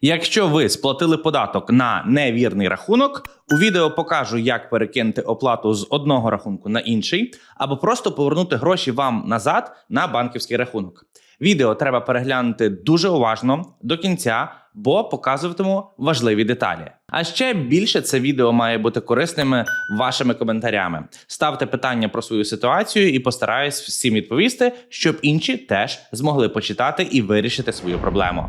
Якщо ви сплатили податок на невірний рахунок, у відео покажу, як перекинути оплату з одного рахунку на інший, або просто повернути гроші вам назад на банківський рахунок. Відео треба переглянути дуже уважно до кінця, бо показуватиму важливі деталі. А ще більше це відео має бути корисними вашими коментарями. Ставте питання про свою ситуацію і постараюсь всім відповісти, щоб інші теж змогли почитати і вирішити свою проблему.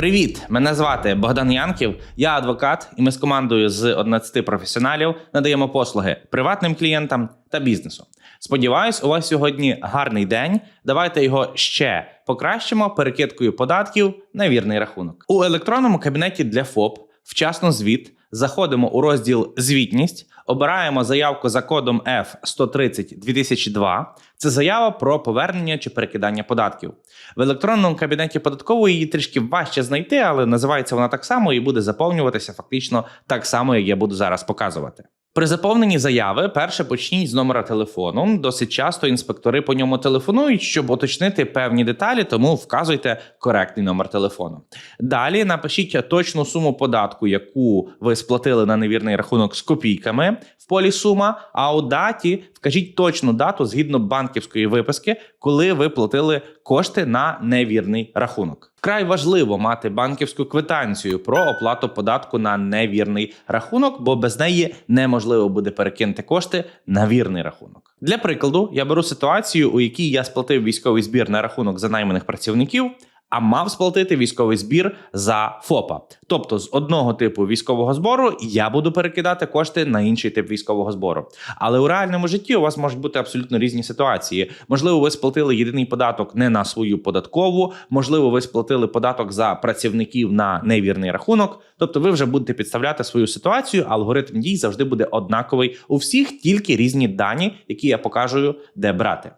Привіт! Мене звати Богдан Янків, я адвокат, і ми з командою з 11 професіоналів надаємо послуги приватним клієнтам та бізнесу. Сподіваюсь, у вас сьогодні гарний день. Давайте його ще покращимо перекидкою податків на вірний рахунок. У електронному кабінеті для ФОП вчасно звіт. Заходимо у розділ Звітність, обираємо заявку за кодом F130 2002. Це заява про повернення чи перекидання податків. В електронному кабінеті податкової її трішки важче знайти, але називається вона так само і буде заповнюватися фактично так само, як я буду зараз показувати. При заповненні заяви перше почніть з номера телефону. Досить часто інспектори по ньому телефонують, щоб уточнити певні деталі, тому вказуйте коректний номер телефону. Далі напишіть точну суму податку, яку ви сплатили на невірний рахунок з копійками в полі сума. А у даті вкажіть точну дату згідно банківської виписки, коли ви платили кошти на невірний рахунок. Вкрай важливо мати банківську квитанцію про оплату податку на невірний рахунок, бо без неї неможливо буде перекинути кошти на вірний рахунок. Для прикладу, я беру ситуацію, у якій я сплатив військовий збір на рахунок за найманих працівників. А мав сплатити військовий збір за ФОПа. Тобто з одного типу військового збору я буду перекидати кошти на інший тип військового збору. Але у реальному житті у вас можуть бути абсолютно різні ситуації. Можливо, ви сплатили єдиний податок не на свою податкову, можливо, ви сплатили податок за працівників на невірний рахунок. Тобто, ви вже будете підставляти свою ситуацію. Алгоритм дій завжди буде однаковий у всіх, тільки різні дані, які я покажу, де брати.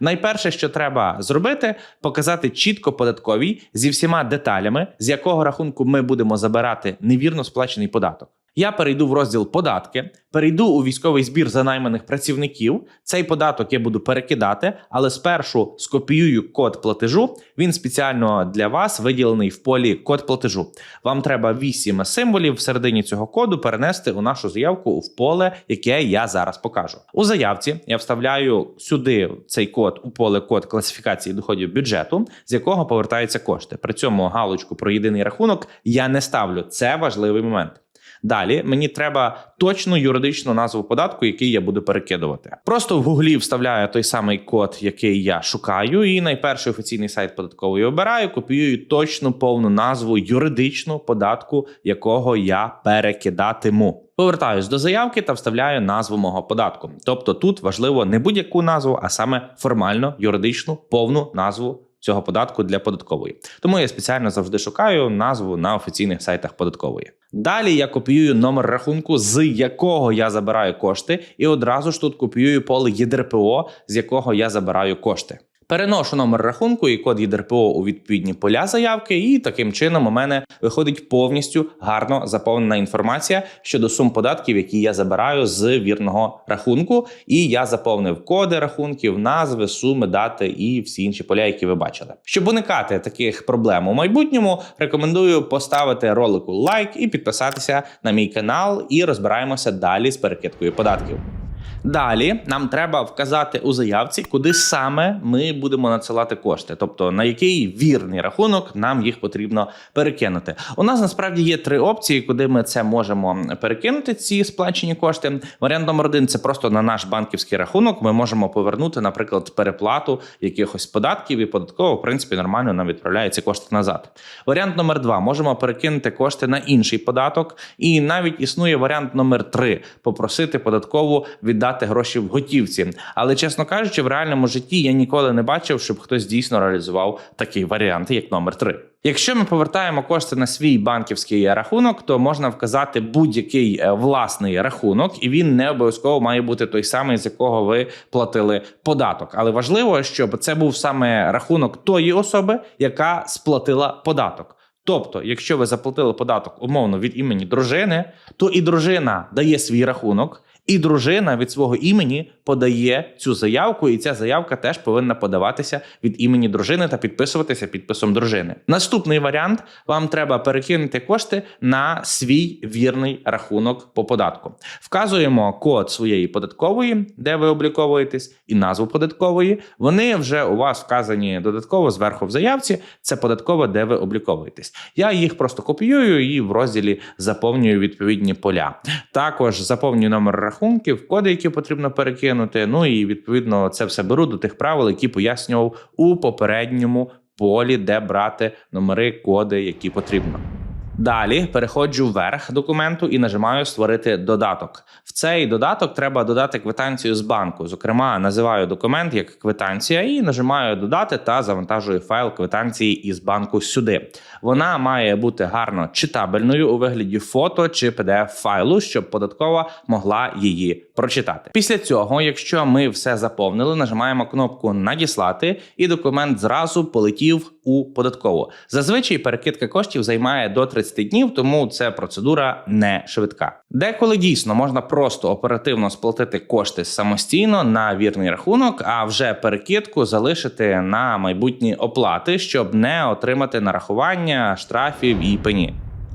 Найперше, що треба зробити, показати чітко податковій зі всіма деталями, з якого рахунку ми будемо забирати невірно сплачений податок. Я перейду в розділ податки, перейду у військовий збір за найманих працівників. Цей податок я буду перекидати, але спершу скопіюю код платежу. Він спеціально для вас виділений в полі код платежу. Вам треба 8 символів всередині цього коду перенести у нашу заявку в поле, яке я зараз покажу. У заявці я вставляю сюди цей код у поле код класифікації доходів бюджету, з якого повертаються кошти. При цьому галочку про єдиний рахунок я не ставлю. Це важливий момент. Далі мені треба точну юридичну назву податку, який я буду перекидувати. Просто в гуглі вставляю той самий код, який я шукаю, і найперший офіційний сайт податкової обираю, копіюю точну повну назву юридичну податку, якого я перекидатиму. Повертаюсь до заявки та вставляю назву мого податку. Тобто тут важливо не будь-яку назву, а саме формально юридичну повну назву. Цього податку для податкової, тому я спеціально завжди шукаю назву на офіційних сайтах податкової. Далі я копіюю номер рахунку, з якого я забираю кошти, і одразу ж тут копіюю поле ЄДРПО, з якого я забираю кошти. Переношу номер рахунку і код ЄДРПО у відповідні поля заявки, і таким чином у мене виходить повністю гарно заповнена інформація щодо сум податків, які я забираю з вірного рахунку. І я заповнив коди рахунків, назви, суми, дати і всі інші поля, які ви бачили. Щоб уникати таких проблем у майбутньому, рекомендую поставити ролику лайк і підписатися на мій канал. І розбираємося далі з перекидкою податків. Далі нам треба вказати у заявці, куди саме ми будемо надсилати кошти, тобто на який вірний рахунок нам їх потрібно перекинути. У нас насправді є три опції, куди ми це можемо перекинути. Ці сплачені кошти. Варіант номер один це просто на наш банківський рахунок. Ми можемо повернути, наприклад, переплату якихось податків і податково, в принципі, нормально нам відправляє ці кошти назад. Варіант номер два можемо перекинути кошти на інший податок, і навіть існує варіант номер три попросити податкову віддати гроші в готівці. Але чесно кажучи, в реальному житті я ніколи не бачив, щоб хтось дійсно реалізував такий варіант, як номер 3. Якщо ми повертаємо кошти на свій банківський рахунок, то можна вказати будь-який е, власний рахунок, і він не обов'язково має бути той самий, з якого ви платили податок. Але важливо, щоб це був саме рахунок тої особи, яка сплатила податок. Тобто, якщо ви заплатили податок умовно від імені дружини, то і дружина дає свій рахунок. І дружина від свого імені подає цю заявку, і ця заявка теж повинна подаватися від імені дружини та підписуватися підписом дружини. Наступний варіант: вам треба перекинути кошти на свій вірний рахунок по податку. Вказуємо код своєї податкової, де ви обліковуєтесь, і назву податкової. Вони вже у вас вказані додатково зверху в заявці. Це податкова, де ви обліковуєтесь. Я їх просто копіюю і в розділі заповнюю відповідні поля. Також заповнюю номер рахунків, коди, які потрібно перекинути. Ну і відповідно це все беру до тих правил, які пояснював у попередньому полі, де брати номери, коди, які потрібно. Далі переходжу вверх документу і нажимаю створити додаток. В цей додаток треба додати квитанцію з банку. Зокрема, називаю документ як квитанція і нажимаю додати та завантажую файл квитанції із банку сюди. Вона має бути гарно читабельною у вигляді фото чи pdf файлу, щоб податкова могла її прочитати. Після цього, якщо ми все заповнили, нажимаємо кнопку Надіслати, і документ зразу полетів у податкову. Зазвичай перекидка коштів займає до 30 днів, тому це процедура не швидка. Деколи дійсно можна просто оперативно сплатити кошти самостійно на вірний рахунок, а вже перекидку залишити на майбутні оплати, щоб не отримати нарахування штрафів і пені.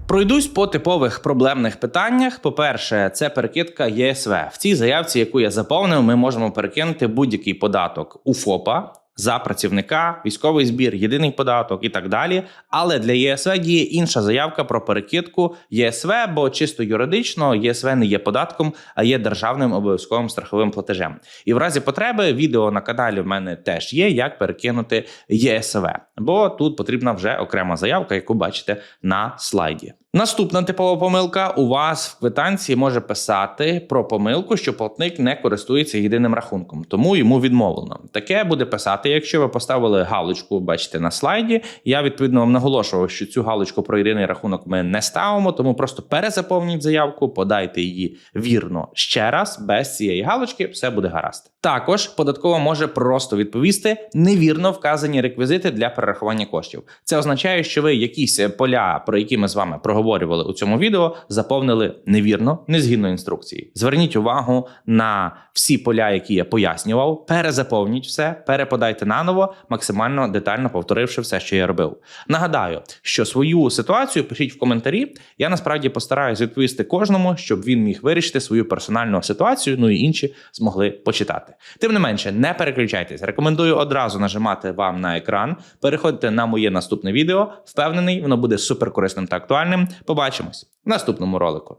Пройдусь по типових проблемних питаннях. По-перше, це перекидка ЄСВ. В цій заявці, яку я заповнив, ми можемо перекинути будь-який податок у ФОПа. За працівника, військовий збір, єдиний податок і так далі. Але для ЄСВ діє інша заявка про перекидку ЄСВ, бо чисто юридично ЄСВ не є податком, а є державним обов'язковим страховим платежем. І в разі потреби відео на каналі в мене теж є, як перекинути ЄСВ, бо тут потрібна вже окрема заявка, яку бачите на слайді. Наступна типова помилка у вас в квитанції може писати про помилку, що платник не користується єдиним рахунком, тому йому відмовлено. Таке буде писати, якщо ви поставили галочку, бачите на слайді. Я відповідно вам наголошував, що цю галочку про єдиний рахунок ми не ставимо, тому просто перезаповніть заявку, подайте її вірно ще раз, без цієї галочки, все буде гаразд. Також податкова може просто відповісти невірно вказані реквізити для перерахування коштів. Це означає, що ви якісь поля, про які ми з вами проговорювали у цьому відео, заповнили невірно, не згідно інструкції. Зверніть увагу на всі поля, які я пояснював. Перезаповніть все, переподайте наново, максимально детально повторивши все, що я робив. Нагадаю, що свою ситуацію пишіть в коментарі. Я насправді постараюсь відповісти кожному, щоб він міг вирішити свою персональну ситуацію. Ну і інші змогли почитати. Тим не менше, не переключайтесь. Рекомендую одразу нажимати вам на екран. Переходьте на моє наступне відео. Впевнений, воно буде суперкорисним та актуальним. Побачимось в наступному ролику.